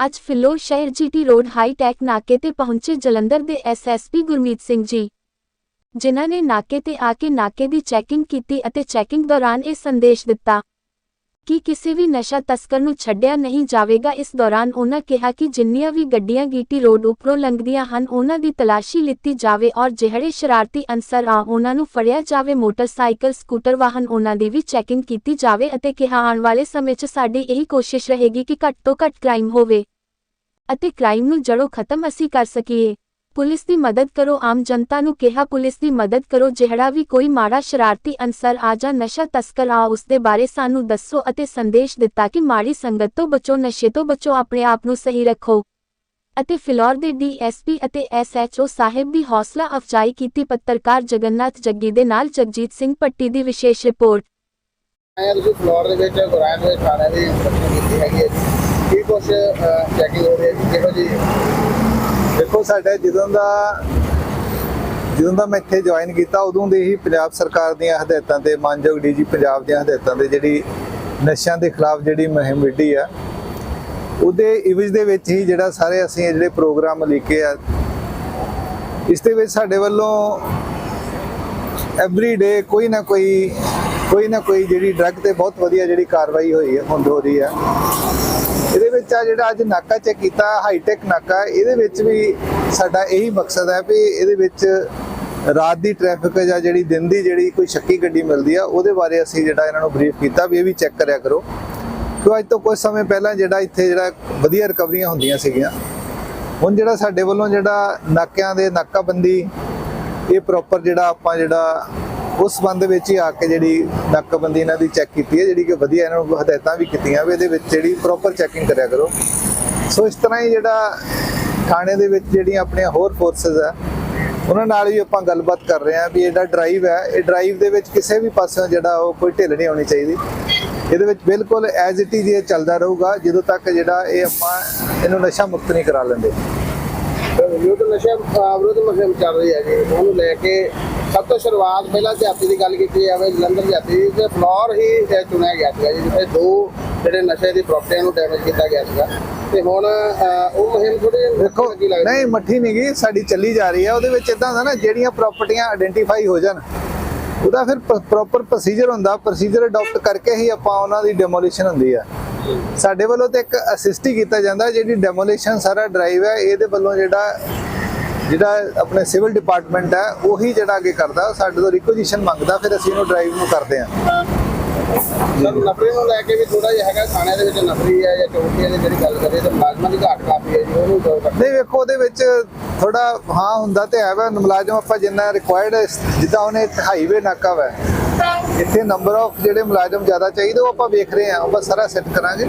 ਅੱਜ ਫਿਲੌਰ ਸ਼ਹਿਰ GT road high tech ਨਾਕੇ ਤੇ ਪਹੁੰਚੇ ਜਲੰਧਰ ਦੇ ਐਸਐਸਪੀ ਗੁਰਮੀਤ ਸਿੰਘ ਜੀ, ਜਿਨ੍ਹਾਂ ਨੇ ਨਾਕੇ ਤੇ ਆ ਕੇ ਨਾਕੇ ਦੀ ਚੈਕਿੰਗ ਕੀਤੀ ਅਤੇ ਚੈਕਿੰਗ ਦੌਰਾਨ ਇਹ ਸੰਦੇਸ਼ ਦਿੱਤਾ। ਕਿ ਕਿਸੇ ਵੀ ਨਸ਼ਾ ਤਸਕਰ ਨੂੰ ਛੱਡਿਆ ਨਹੀਂ ਜਾਵੇਗਾ। ਇਸ ਦੌਰਾਨ ਉਹਨਾਂ ਕਿਹਾ ਕਿ ਜਿੰਨੀਆਂ ਵੀ ਗੱਡੀਆਂ ਗੀਟੀ ਰੋਡ ਉੱਪਰੋਂ ਲੰਘਦੀਆਂ ਹਨ ਉਹਨਾਂ ਦੀ ਤਲਾਸ਼ੀ ਲਿੱਤੀ ਜਾਵੇ ਔਰ ਜਿਹੜੇ ਸ਼ਰਾਰਤੀ ਅਨਸਰ ਆ ਉਹਨਾਂ ਨੂੰ ਫੜਿਆ ਜਾਵੇ। ਮੋਟਰਸਾਈਕਲ, ਸਕੂਟਰ, ਵਾਹਨ ਉਹਨਾਂ ਦੀ ਵੀ ਚੈਕਿੰਗ ਕੀਤੀ ਜਾਵੇ ਅਤੇ ਕਿਹਾ, ਆਉਣ ਵਾਲੇ ਸਮੇਂ 'ਚ ਸਾਡੀ ਇਹੀ ਕੋਸ਼ਿਸ਼ ਰਹੇਗੀ ਕਿ ਘੱਟ ਤੋਂ ਘੱਟ ਕ੍ਰਾਈਮ ਹੋਵੇ ਅਤੇ ਕ੍ਰਾਈਮ ਨੂੰ ਜੜੋਂ ਖਤਮ ਅਸੀਂ ਕਰ ਸਕੀਏ। ਪੁਲਿਸ ਦੀ ਮਦਦ ਕਰੋ, ਆਮ ਜਨਤਾ ਨੂੰ ਕਿਹਾ, ਪੁਲਿਸ ਦੀ ਮਦਦ ਕਰੋ, ਜਿਹੜਾ ਵੀ ਕੋਈ ਮਾੜਾ ਸ਼ਰਾਰਤੀ ਅਨਸਰ ਆ ਜਾਂ ਨਸ਼ਾ ਤਸਕਰ ਆ, ਉਸ ਦੇ ਬਾਰੇ ਸਾਨੂੰ ਦੱਸੋ ਅਤੇ ਸੰਦੇਸ਼ ਦਿੱਤਾ ਕਿ ਮਾੜੀ ਸੰਗਤ ਤੋਂ ਬਚੋ, ਨਸ਼ੇ ਤੋਂ ਬਚੋ, ਆਪਣੇ ਆਪ ਨੂੰ ਸਹੀ ਰੱਖੋ ਅਤੇ ਫਿਲੌਰ ਦੇ ਡੀਐਸਪੀ ਅਤੇ ਐਸਐਚਓ ਸਾਹਿਬ ਦੀ ਹੌਸਲਾ ਅਫਜ਼ਾਈ ਕੀਤੀ ਪੱਤਰਕਾਰ ਜਗਨਨਾਥ ਜੱਗੀ ਦੇ ਨਾਲ ਜਗਜੀਤ ਸਿੰਘ ਪੱਟੀ ਦੀ ਵਿਸ਼ੇਸ਼ ਰਿਪੋਰਟ। ਆਇਆ ਤੁਸੀਂ ਫਲੋਰ ਦੇ ਵਿੱਚ ਗੁਰਾਂ ਦੇ ਥਾਣੇ ਦੀ ਇੰਸਪੈਕਸ਼ਨ ਕੀਤੀ ਹੈਗੀ ਕੀ ਕੁਛ ਚੈਕਿੰਗ ਹੋ ਰਹੀ ਹੈ ਕਿਹੋ ਜੀ ਦੇਖੋ ਸਾਡੇ ਜਦੋਂ ਦਾ ਜਦੋਂ ਦਾ ਮੈਂ ਇੱਥੇ ਜੁਆਇਨ ਕੀਤਾ, ਉਦੋਂ ਦੇ ਹੀ ਪੰਜਾਬ ਸਰਕਾਰ ਦੀਆਂ ਹਦਾਇਤਾਂ ਤੇ ਮਾਨਯੋਗ ਡੀਜੀ ਪੰਜਾਬ ਦੀਆਂ ਹਦਾਇਤਾਂ ਤੇ ਜਿਹੜੀ ਨਸ਼ਿਆਂ ਦੇ ਖਿਲਾਫ ਜਿਹੜੀ ਮੁਹਿੰਮ ਵਿੱਢੀ ਆ, ਉਹਦੇ ਇਵਜ ਦੇ ਵਿੱਚ ਹੀ ਜਿਹੜਾ ਸਾਰੇ ਅਸੀਂ ਜਿਹੜੇ ਪ੍ਰੋਗਰਾਮ ਲਿਖੇ ਆ, ਇਸ ਦੇ ਵਿੱਚ ਸਾਡੇ ਵੱਲੋਂ ਐਵਰੀ ਡੇ ਕੋਈ ਨਾ ਕੋਈ ਕੋਈ ਨਾ ਕੋਈ ਜਿਹੜੀ ਡਰੱਗ ਤੇ ਬਹੁਤ ਵਧੀਆ ਜਿਹੜੀ ਕਾਰਵਾਈ ਹੋਈ ਹੈ, ਹੁੰਦ ਹੋ ਰਹੀ ਹੈ। ਇਹਦੇ ਜਿਹੜਾ ਅੱਜ ਨਾਕਾ ਚੈੱਕ ਕੀਤਾ, ਹਾਈਟੈਕ ਨਾਕਾ, ਇਹਦੇ ਵਿੱਚ ਵੀ ਸਾਡਾ ਇਹੀ ਮਕਸਦ ਹੈ ਵੀ ਇਹਦੇ ਵਿੱਚ ਰਾਤ ਦੀ ਟ੍ਰੈਫਿਕ ਜਾਂ ਜਿਹੜੀ ਦਿਨ ਦੀ ਜਿਹੜੀ ਕੋਈ ਸ਼ੱਕੀ ਗੱਡੀ ਮਿਲਦੀ ਆ, ਉਹਦੇ ਬਾਰੇ ਅਸੀਂ ਜਿਹੜਾ ਇਹਨਾਂ ਨੂੰ ਬਰੀਫ ਕੀਤਾ ਵੀ ਇਹ ਵੀ ਚੈੱਕ ਕਰਿਆ ਕਰੋ। ਕਿਉਂ ਅੱਜ ਤੋਂ ਕੁਝ ਸਮੇਂ ਪਹਿਲਾਂ ਜਿਹੜਾ ਇੱਥੇ ਜਿਹੜਾ ਵਧੀਆ ਰਿਕਵਰੀਆਂ ਹੁੰਦੀਆਂ ਸੀਗੀਆਂ, ਹੁਣ ਜਿਹੜਾ ਸਾਡੇ ਵੱਲੋਂ ਜਿਹੜਾ ਨਾਕਿਆਂ ਦੇ ਨਾਕਾਬੰਦੀ, ਇਹ ਪ੍ਰੋਪਰ ਜਿਹੜਾ ਆਪਾਂ ਜਿਹੜਾ ਉਸ ਸੰਬੰਧ ਵਿੱਚ ਹੀ ਆ ਕੇ ਜਿਹੜੀ ਨਾਕਾਬੰਦੀ ਇਹਨਾਂ ਦੀ ਚੈੱਕ ਕੀਤੀ ਹੈ, ਜਿਹੜੀ ਕਿ ਵਧੀਆ ਇਹਨਾਂ ਨੂੰ ਹਦਾਇਤਾਂ ਵੀ ਕੀਤੀਆਂ ਵੀ ਇਹਦੇ ਵਿੱਚ ਜਿਹੜੀ ਪ੍ਰੋਪਰ ਚੈਕਿੰਗ ਕਰਿਆ ਕਰੋ। ਸੋ ਇਸ ਤਰ੍ਹਾਂ ਹੀ ਜਿਹੜਾ ਥਾਣੇ ਦੇ ਵਿੱਚ ਜਿਹੜੀਆਂ ਆਪਣੀਆਂ ਹੋਰ ਫੋਰਸਸ ਆ, ਉਹਨਾਂ ਨਾਲ ਵੀ ਆਪਾਂ ਗੱਲਬਾਤ ਕਰ ਰਹੇ ਹਾਂ ਵੀ ਇਹਦਾ ਡਰਾਈਵ ਹੈ। ਇਹ ਡਰਾਈਵ ਦੇ ਵਿੱਚ ਕਿਸੇ ਵੀ ਪਾਸਿਓਂ ਜਿਹੜਾ ਉਹ ਕੋਈ ਢਿੱਲ ਨਹੀਂ ਆਉਣੀ ਚਾਹੀਦੀ। ਇਹਦੇ ਵਿੱਚ ਬਿਲਕੁਲ ਐਜ਼ ਇਟ ਇਜ਼ ਇਹ ਚੱਲਦਾ ਰਹੂਗਾ, ਜਦੋਂ ਤੱਕ ਜਿਹੜਾ ਇਹ ਆਪਾਂ ਇਹਨੂੰ ਨਸ਼ਾ ਮੁਕਤ ਨਹੀਂ ਕਰਾ ਲੈਂਦੇ। ਵਿਰੋਧ ਨਸ਼ਾ ਵਿਰੋਧ ਮੁਹਿੰਮ ਚੱਲ ਰਹੀ ਹੈ ਜੀ। ਉਹਨੂੰ ਲੈ ਕੇ ਸਭ ਤੋਂ ਸ਼ੁਰੂਆਤ ਪਹਿਲਾਂ ਦਿਹਾਤੀ ਦੀ ਗੱਲ ਕੀਤੀ ਜਾਵੇ ਜਲੰਧਰ ਦਿਹਾਤੀ ਤੇ ਫਲੋਰ ਹੀ ਚੁਣਿਆ ਗਿਆ ਸੀਗਾ ਜਿੱਥੇ ਦੋ ਜਿਹੜੇ ਨਸ਼ੇ ਦੀ ਪ੍ਰਾਪਰਟੀਆਂ ਨੂੰ ਡੈਮੇਜ ਕੀਤਾ ਗਿਆ ਸੀਗਾ। ਤੇ ਹੁਣ ਉਹ ਮੁਹਿੰਮ ਥੋੜੀ ਦੇਖੋ ਨਹੀਂ ਮੱਠੀ ਨਹੀਂ ਗਈ ਸਾਡੀ ਚੱਲੀ ਜਾ ਰਹੀ ਹੈ। ਉਹਦੇ ਵਿੱਚ ਇਦਾਂ ਹੁੰਦਾ ਨਾ ਜਿਹੜੀਆਂ ਪ੍ਰਾਪਰਟੀਆਂ ਆਇਡੈਂਟੀਫਾਈ ਹੋ ਜਾਣ ਉਹਦਾ ਫਿਰ ਪ੍ਰੋਪਰ ਪ੍ਰੋਸੀਜਰ ਹੁੰਦਾ। ਪ੍ਰੋਸੀਜਰ ਅਡਾਪਟ ਕਰਕੇ ਹੀ ਆਪਾਂ ਉਹਨਾਂ ਦੀ ਡੈਮੋਲੀਸ਼ਨ ਹੁੰਦੀ ਆ। ਸਾਡੇ ਵੱਲੋਂ ਤੇ ਇੱਕ ਅਸਿਸਟ ਹੀ ਕੀਤਾ ਜਾਂਦਾ ਜਿਹੜੀ ਡੈਮੋਲੀਸ਼ਨ ਸਾਰਾ ਡਰਾਈਵ ਹੈ ਇਹਦੇ ਵੱਲੋਂ ਜਿਹੜਾ ਜਿਹੜਾ ਆਪਣੇ ਸਿਵਲ ਡਿਪਾਰਟਮੈਂਟ ਹੈ ਉਹੀ ਜਿਹੜਾ ਅੱਗੇ ਕਰਦਾ ਸਾਡੇ ਤੋਂ ਰਿਕੁਜੀਸ਼ਨ ਮੰਗਦਾ ਫਿਰ ਅਸੀਂ ਉਹਨੂੰ ਡਰਾਈਵ ਨੂੰ ਕਰਦੇ ਹਾਂ। ਸਰ ਨਫਰੀ ਨੂੰ ਲੈ ਕੇ ਵੀ ਥੋੜਾ ਜਿਹਾ ਹੈਗਾ ਥਾਣੇ ਦੇ ਵਿੱਚ ਨਫਰੀ ਹੈ ਜਾਂ ਚੌਕੀਆਂ ਦੀ ਜਿਹੜੀ ਗੱਲ ਕਰੀਏ ਤਾਂ ਮੁਲਾਜ਼ਮਾਂ ਦੀ ਘਾਟ ਕਾਫੀ ਹੈ ਜੀ ਉਹਨੂੰ ਦੋ ਕਰਦੇ ਨਹੀਂ ਵੇਖੋ ਉਹਦੇ ਵਿੱਚ ਥੋੜਾ ਹਾਂ ਹੁੰਦਾ ਤੇ ਹੈ ਵਾ ਮੁਲਾਜ਼ਮ ਆਪਾਂ ਜਿੰਨਾ ਰਿਕੁਆਇਰਡ ਜਿੱਦਾਂ ਉਹਨੇ ਹਾਈਵੇ ਨਾਕਾ ਵਾ ਇੱਥੇ ਨੰਬਰ ਆਫ ਜਿਹੜੇ ਮੁਲਾਜ਼ਮ ਜ਼ਿਆਦਾ ਚਾਹੀਦੇ ਉਹ ਆਪਾਂ ਵੇਖ ਰਹੇ ਹਾਂ ਆਪਾਂ ਸਾਰਾ ਸੈੱਟ ਕਰਾਂਗੇ।